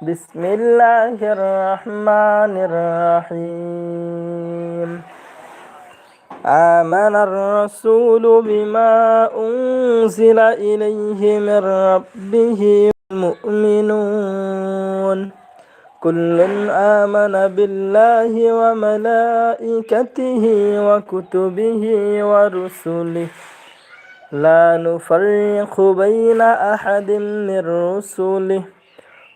بسم الله الرحمن الرحيم. آمن الرسول بما أنزل إليه من ربه المؤمنون. كل آمن بالله وملائكته وكتبه ورسله. لا نفرق بين أحد من رسله.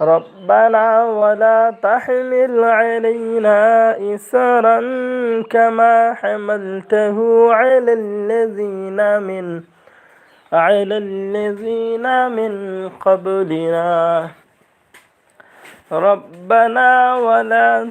ربنا ولا تحمل علينا إسرا كما حملته على الذين من على الذين من قبلنا. ربنا ولا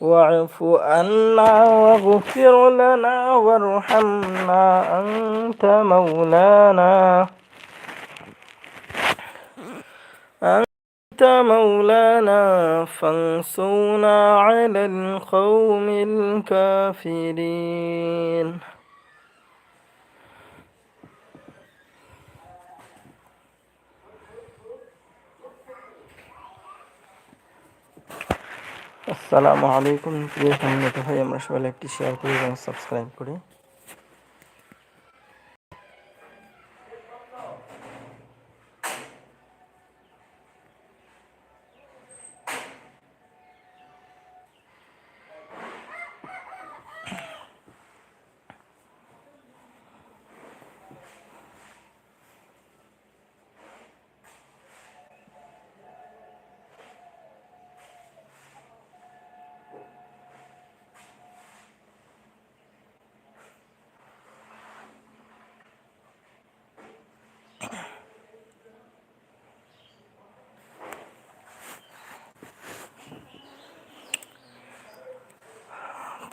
واعف عنا واغفر لنا وارحمنا أنت مولانا. أنت مولانا فانصرنا على القوم الكافرين. আসসালামু আলাইকুম প্রিয় সম্মানিত ভাই আমরা সবাই একটি শেয়ার করি এবং সাবস্ক্রাইব করি।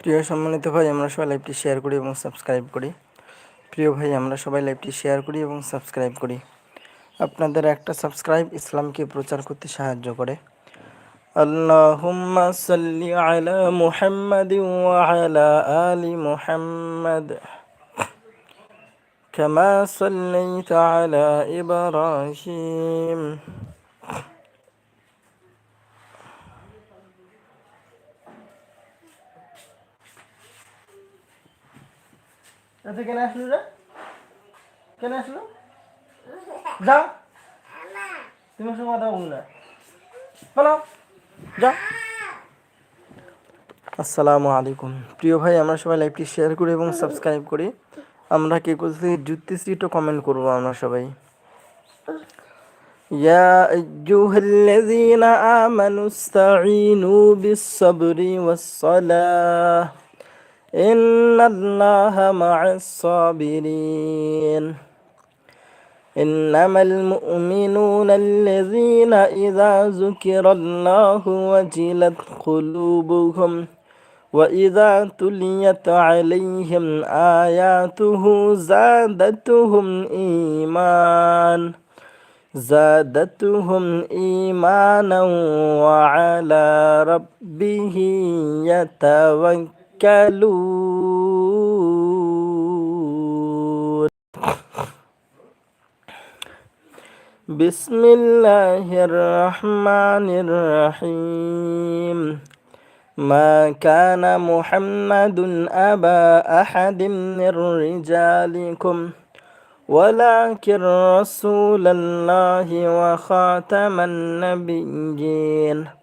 প্রিয় সম্মানিত ভাই আমরা সবাই লাইভটি শেয়ার করি এবং সাবস্ক্রাইব করি প্রিয় ভাই আমরা সবাই লাইভটি শেয়ার করি এবং সাবস্ক্রাইব করি আপনাদের একটা সাবস্ক্রাইব ইসলামকে প্রচার করতে সাহায্য করে আল্লাহুম্মা সাল্লি আলা মুহাম্মাদ ওয়া আলা আলি মুহাম্মাদ كما صليت على إبراهيم এতে কেন আসলো রে কেন আসলো যাও তুমি সঙ্গে কথা বলবো না বলো যাও আসসালামু আলাইকুম প্রিয় ভাই আমরা সবাই লাইভটি শেয়ার করি এবং সাবস্ক্রাইব করি আমরা কে কোথায় জুতেছি একটু কমেন্ট করবো আমরা সবাই يا أيها الذين آمنوا استعينوا بالصبر والصلاة إن الله مع الصابرين إنما المؤمنون الذين إذا ذكر الله وجلت قلوبهم وإذا تليت عليهم آياته زادتهم إيمان زادتهم إيمانا وعلى ربه يتوكلون يتوكلون بسم الله الرحمن الرحيم. ما كان محمد أبا أحد من رجالكم ولكن رسول الله وخاتم النبيين.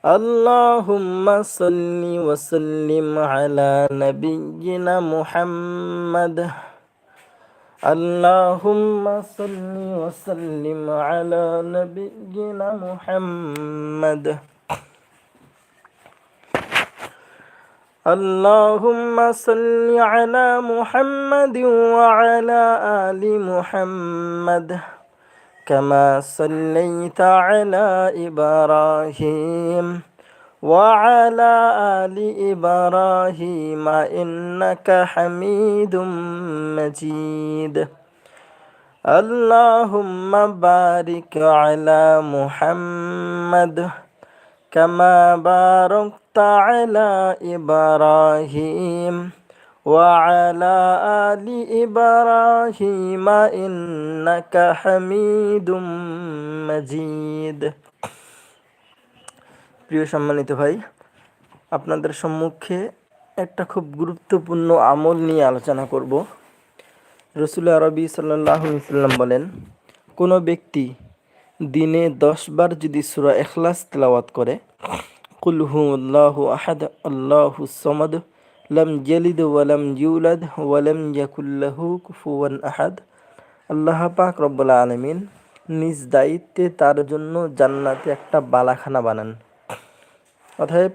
اللهم صل وسلم على نبينا محمد. اللهم صل وسلم على نبينا محمد. اللهم صل على محمد وعلى آل محمد. كما صليت على إبراهيم وعلى آل إبراهيم إنك حميد مجيد. اللهم بارك على محمد كما باركت على إبراهيم. وعلى آل إبراهيم إنك حميد مجيد প্রিয় সম্মানিত ভাই আপনাদের সম্মুখে একটা খুব গুরুত্বপূর্ণ আমল নিয়ে আলোচনা করব রসুল আরবি সাল্লাহ সাল্লাম বলেন কোনো ব্যক্তি দিনে দশ বার যদি সুরা এখলাস তেলাওয়াত করে কুলহু আল্লাহ আহাদ আল্লাহু সমদ লাম জালিদ ওয়ালাম ইউলাদ ওয়ালাম ইয়াকুল্লাহু কুফুয়ান আহাদ আল্লাহ পাক রব্বুল আলমিন নিজ দায়িত্বে তার জন্য জান্নাতে একটা বালাখানা বানান। অতএব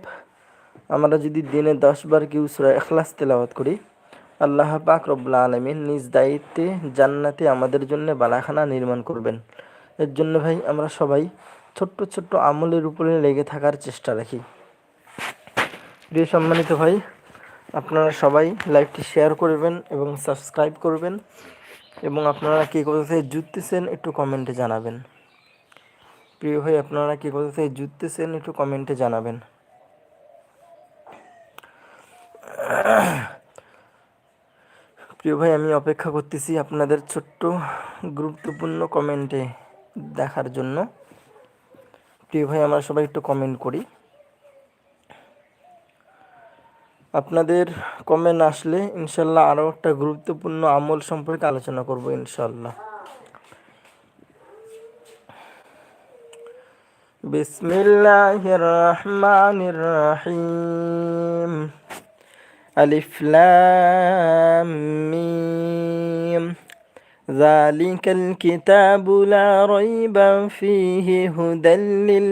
আমরা যদি দিনে দশ বার কেউ সুরা এখলাস তেলাওয়াত করি, আল্লাহ পাক রব্বুল আলমিন নিজ দায়িত্বে জান্নাতে আমাদের জন্য বালাখানা নির্মাণ করবেন। এর জন্য ভাই আমরা সবাই ছোট্ট ছোট্ট আমলের উপরে লেগে থাকার চেষ্টা রাখি। প্রিয় সম্মানিত ভাই আপনারা সবাই লাইভটি শেয়ার করবেন এবং সাবস্ক্রাইব করবেন। এবং আপনারা কী কথা থেকে জুততেছেন একটু কমেন্টে জানাবেন। প্রিয় ভাই, আপনারা কী কথা থেকে জুততেছেন একটু কমেন্টে জানাবেন। প্রিয় ভাই, আমি অপেক্ষা করতেছি আপনাদের ছোট্ট গুরুত্বপূর্ণ কমেন্টে দেখার জন্য। প্রিয় ভাই, আমরা সবাই একটু কমেন্ট করি। আপনাদের কমেন্ট আসলে ইনশাল্লাহ আরও একটা গুরুত্বপূর্ণ আমল সম্পর্কে আলোচনা করব ইনশাল্লাহ। বিসমিল্লাহির রহমানির রহিম আলিফ লাম মিম। যালিকাল কিতাবু লা রাইবা ফিহি হুদাল লিল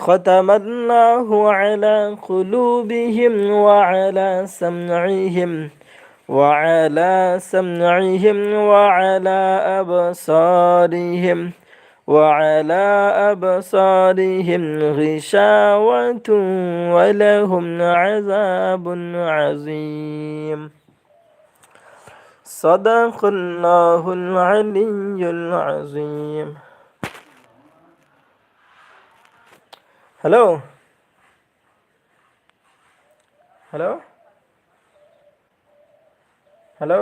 ختم الله على قلوبهم وعلى سمعهم وعلى سمعهم وعلى أبصارهم وعلى أبصارهم غشاوة ولهم عذاب عظيم. صدق الله العلي العظيم. হ্যালো হ্যালো হ্যালো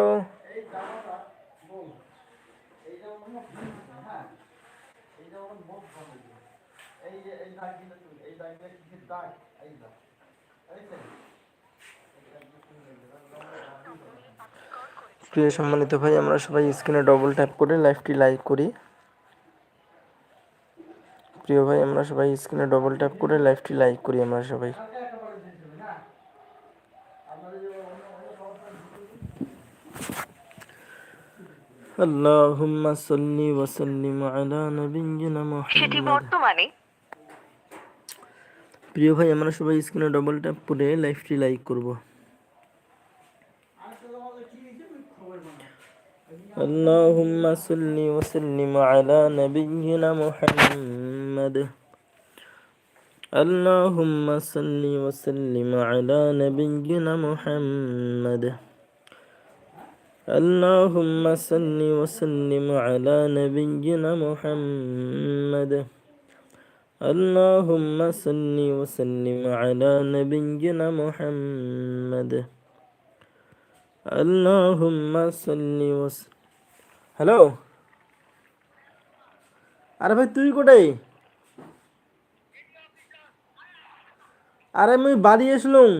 প্রিয় সম্মানিত ভাই, আমরা সবাই স্ক্রিনে ডবল ট্যাপ করে লাইভটি লাইক করি। প্রিয় ভাই আমরা সবাই স্ক্রিনে ডবল ট্যাপ করে লাইভটি লাইক করি আমরা সবাই اللهم صل وسلم على نبينا সেটি محمد বর্তমানে প্রিয় ভাই আমরা সবাই স্ক্রিনে ডবল ট্যাপ করে লাইভটি লাইক করব اللهم صل وسلم على نبينا محمد اللهم صل وسلم على نبينا محمد اللهم صل وسلم على نبينا محمد اللهم صل وسلم على نبينا محمد اللهم صل وسلم হ্যালো আরে ভাই তুই কোটাই আরে আমি বাড়ি এসলুম।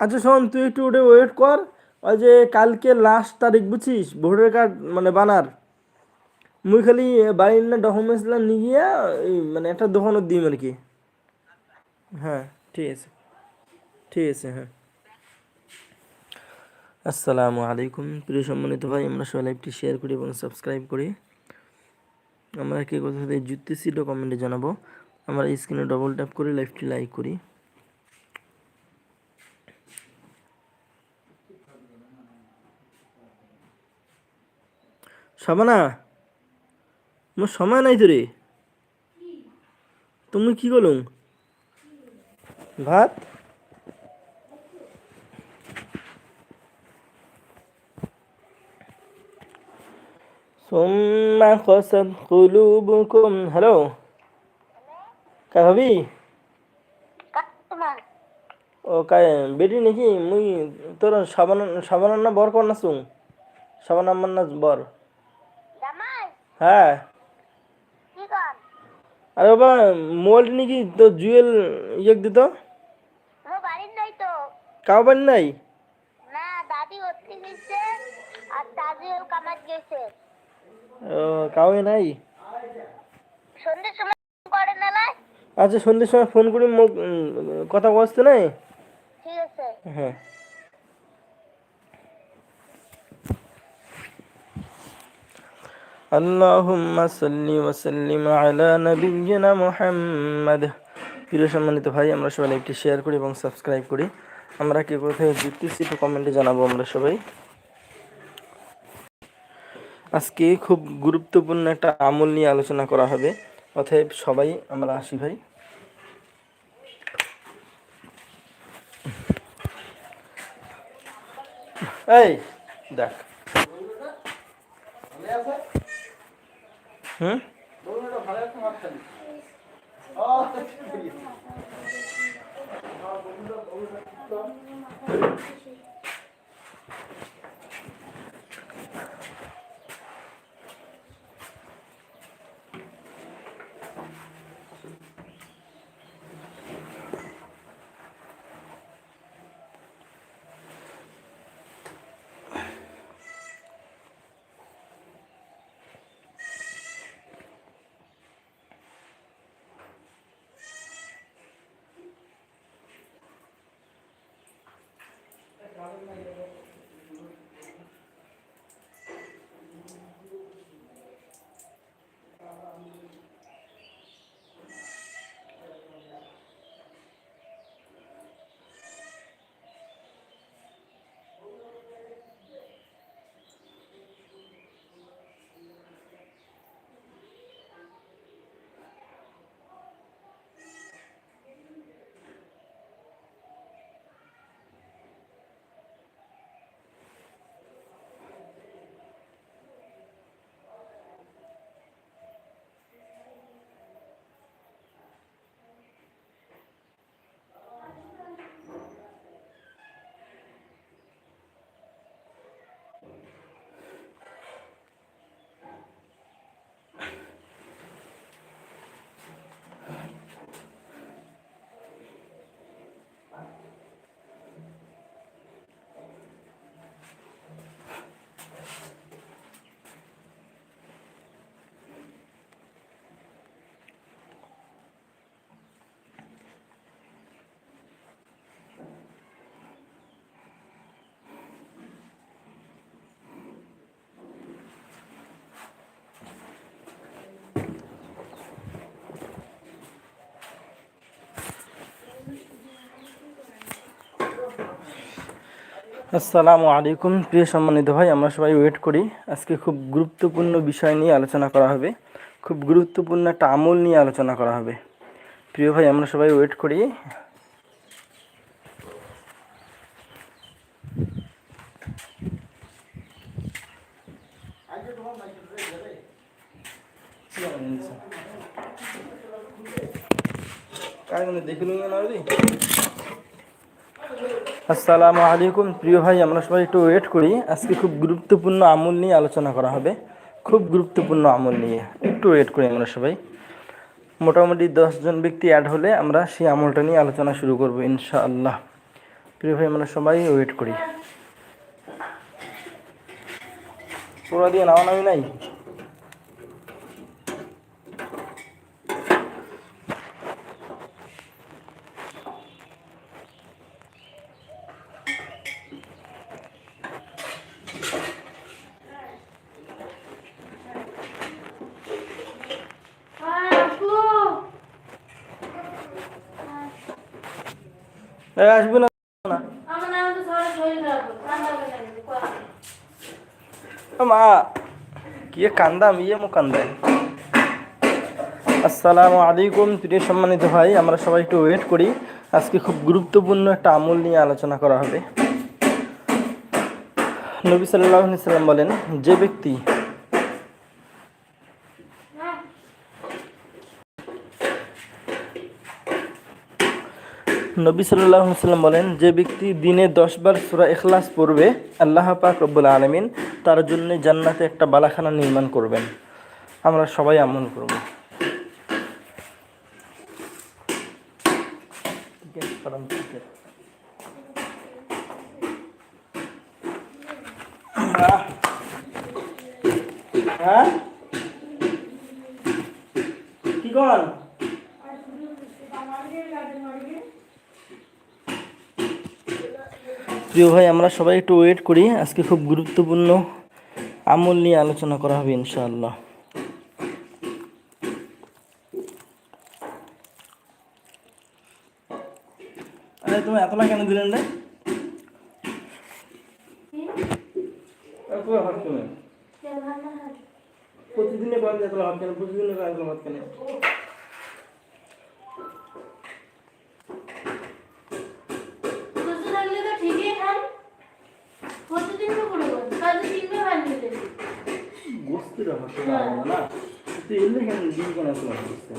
আচ্ছা শোন, তুই একটু ওটা ওয়েট কর। ওই যে কালকে লাস্ট তারিখ বুঝছিস, ভোটার কার্ড মানে বানার মুই খালি বাড়ির না ডকুমেন্টসগুলো নিয়ে গিয়া মানে একটা দোকানত দিম আর কি হ্যাঁ ঠিক আছে। ঠিক আছে হ্যাঁ। আসসালামু আলাইকুম। প্রিয় সম্মানিত ভাই, আমরা সবাই লাইভটি শেয়ার করি এবং সাবস্ক্রাইব করি। আমরা কে কোথা থেকে জুততেছি সেটাও কমেন্টে জানাব। আমরা স্ক্রিনে ডবল ট্যাপ করে লাইভটি লাইক করি। সাবানা মোর সময় নাই তো রে? তুমি কি করলুম? ভাত? ثم قست قلوبكم হ্যালো কা ভাবি কাস্টমার ও কায় বেটি নাকি মুই তোর সাবান সাবান না বর কর নাচুং সাবান আমার না বর জামাই হ্যাঁ কি কর আরে বাবা মোবাইল নাকি তো জুয়েল ইয়েক দিত আমার বাড়ির নাই তো কাউ বাড়ি নাই না দাদি হচ্ছে গেছে আর দাদি ওর কামাত গেছে ও কাউই নাই সন্ধ্যের সময় করে না লাই? আচ্ছা সন্ধ্যের সময় ফোন করি মোক উম, কথা বসতে নাই ঠিক আছে হ্যাঁ اللهم صل وسلم على نبينا محمد প্রিয় সম্মানিত ভাই আমরা সবাই একটি শেয়ার করি এবং সাবস্ক্রাইব করি আমরা কে কোথায় জিততেছি একটু কমেন্টে জানাবো আমরা সবাই আজকে খুব গুরুত্বপূর্ণ একটা আমল নিয়ে আলোচনা করা হবে। অতএব সবাই, আমরা আসি ভাই। এই, দেখ। হুম? আসসালামু আলাইকুম, প্রিয় সম্মানিত ভাই, আমরা সবাই ওয়েট করি। আজকে খুব গুরুত্বপূর্ণ বিষয় নিয়ে আলোচনা করা হবে। খুব গুরুত্বপূর্ণ একটা আমল নিয়ে আলোচনা করা হবে। প্রিয় ভাই, আমরা সবাই ওয়েট করি। আসসালামু আলাইকুম। প্রিয় ভাই, আমরা সবাই একটু ওয়েট করি। আজকে খুব গুরুত্বপূর্ণ আমল নিয়ে আলোচনা করা হবে। খুব গুরুত্বপূর্ণ আমল নিয়ে একটু ওয়েট করি আমরা সবাই। মোটামুটি দশজন ব্যক্তি অ্যাড হলে আমরা সেই আমলটা নিয়ে আলোচনা শুরু করব ইনশাআল্লাহ। প্রিয় ভাই, আমরা সবাই ওয়েট করি। পুরো দিয়ে নামা নামি নাই? আসবে না। মা কি কান্দাম ইয়ে মো কান্দায় আসসালামু আলাইকুম প্রিয় সম্মানিত ভাই আমরা সবাই একটু ওয়েট করি। আজকে খুব গুরুত্বপূর্ণ একটা আমল নিয়ে আলোচনা করা হবে। নবী সাল্লাহ সাল্লাম বলেন যে ব্যক্তি নবী সাল্লাম বলেন, যে ব্যক্তি দিনে দশবার সুরা এখলাস পড়বে, আল্লাহ পাক রব্বুল আলমিন তার জন্য জান্নাতে একটা বালাখানা নির্মাণ করবেন। আমরা সবাই আমল করব হ্যাঁ কি কর প্রিয় ভাই আমরা সবাই একটু ওয়েট করি। আজকে খুব গুরুত্বপূর্ণ আমল নিয়ে আলোচনা করা হবে ইনশাআল্লাহ। আরে তুমি এতলা কেন দিলেন রে? প্রতিদিনে যে এতলা ভাত কেন? প্রতিদিনে করেন এতলা ভাত কেন সুস্থ থাকলে তো ঠিকই খান প্রতিদিন তো করে কাজে তিনবার খান দিতে গোস্তের ভাত কেন না তুই এলে কেন দিন কেন এতলা ভাত দিচ্ছে?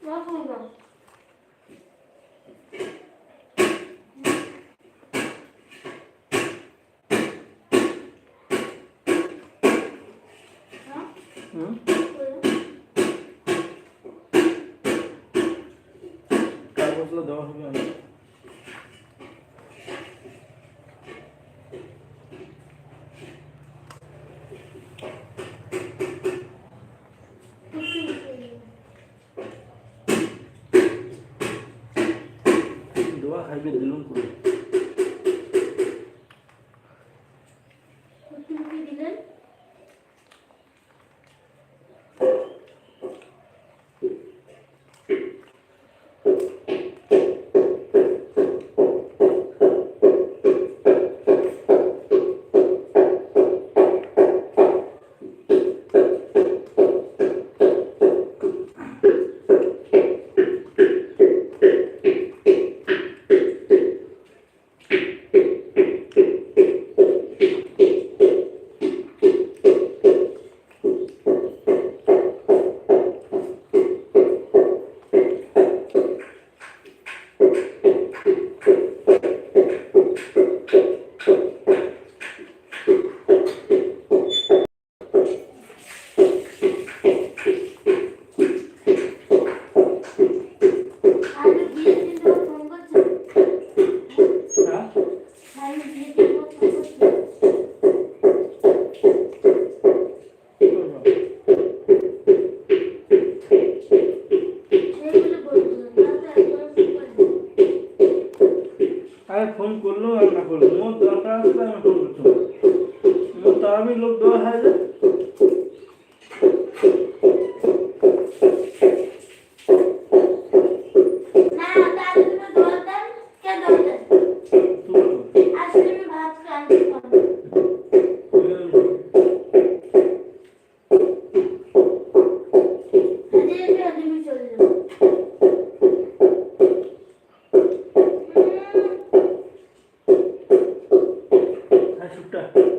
হুম? কাগজগুলো দেওয়া হবে না দোয়া খাইবে দিলুম করে দিলেন হ্যাঁ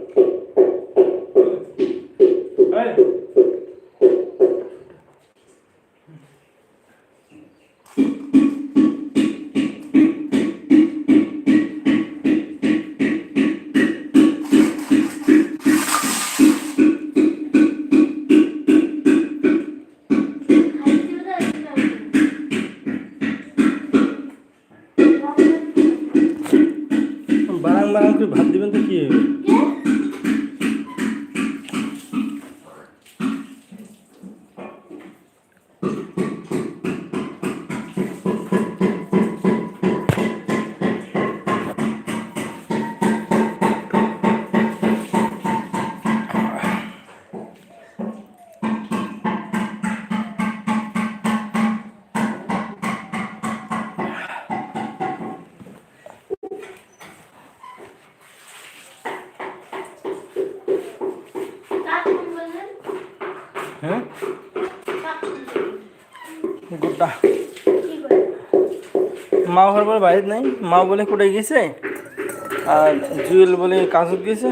মা ঘর বলে বাড়িতে নাই। মা বলে কোথায় গেছে আর জুয়েল বলে কাজত গেছে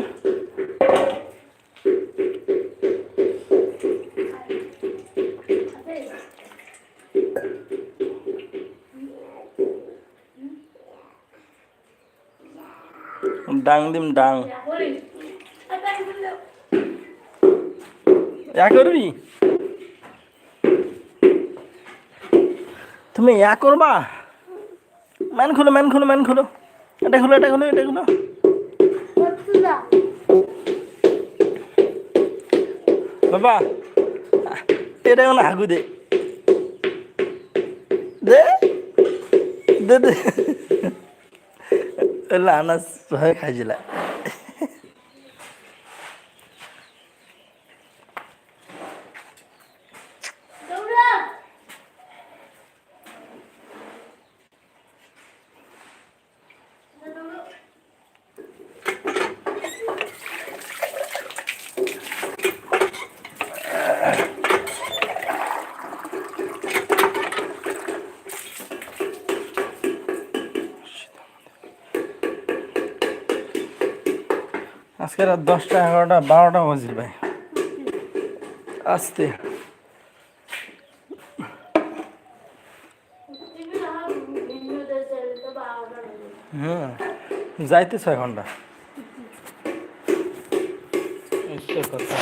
ডাং দিম ডাং। করবি? তুমি ইয়া করবা? ম্যান খুলো ম্যান খুলো ম্যান খুলো। এটা খুলো এটা খুলো এটা খুলো। বাবা এটা এখন হাগু দে। দে দে দে। লানাস ভয় খাইছিলা। আজকে রাত দশটা, এগারোটা, বারোটা বাজিল ভাই। আসতে। বাজে হুম যাইতে ছয় ঘণ্টা কথা।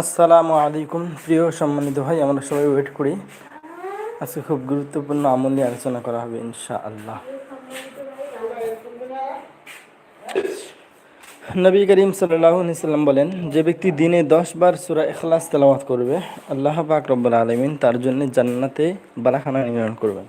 আসসালামু আলাইকুম, প্রিয় সম্মানিত ভাই, আমরা সবাই ওয়েট করি। আজকে খুব গুরুত্বপূর্ণ আমল নিয়ে আলোচনা করা হবে ইনশা আল্লাহ নবী করিম সাল্লাম বলেন যে ব্যক্তি দিনে দশ বার সুরা এখলাস তেলাওয়াত করবে আল্লাহ পাক রব্বুল আলমিন তার জন্য জান্নাতে বালাখানা নির্মাণ করবেন।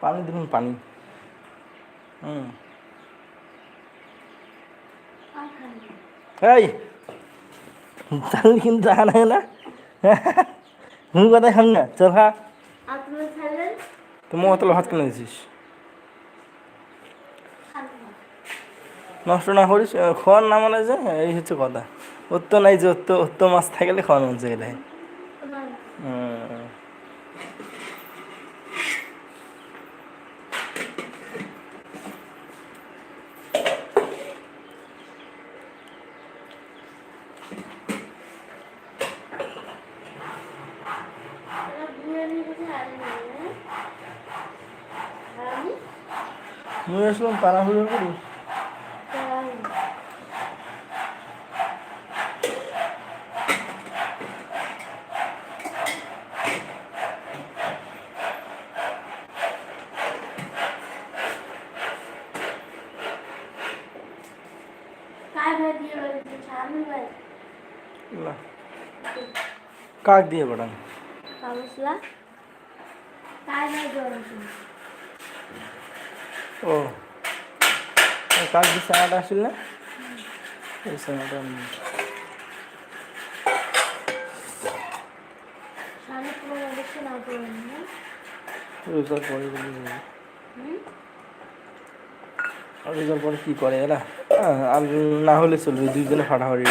পানি দিন পানি। হুম। এই! তাহলে কিন্তু জানা না। হুম কথা খাম না চল খা। তুমি অত ভাত কিনে দিছিস? নষ্ট না করিস খাওয়ার না মানে যে এই হচ্ছে কথা। ওর তো নাই যে ওর তো ওর তো মাছ থাকলে খাওয়ার মন গেলে আসলাম তাড়াহুড়ো করি কার ভাই দিয়ে বেড়েছে স্বামী ভাই না কাক দিয়ে পাঠান কাগজলা কার ভাই বেড়েছে ও ও, কাক দিয়ে সানাটা আসছিল না এই না না রোজার পরে রোজার পরে কি করে এরা? আর না হলে চলবে দুইজনে ফাটাফাটি।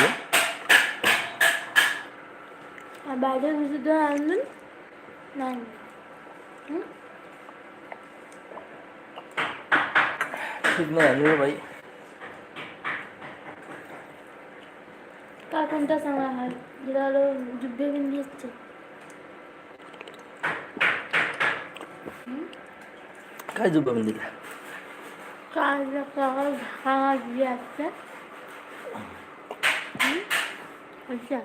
আর বাইরে আনবেন? না ঠিক আনবে ভাই। কার কোনটা সামা হয়? যেটা হলো যুদ্ধে বিন্দি হচ্ছে। দিলে কার কার ভাঙা দিয়ে আসছে। হুম? আচ্ছা।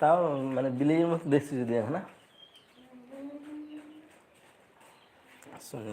তাও মানে বিলের মতো দেখছি যদি এখন না? শুনি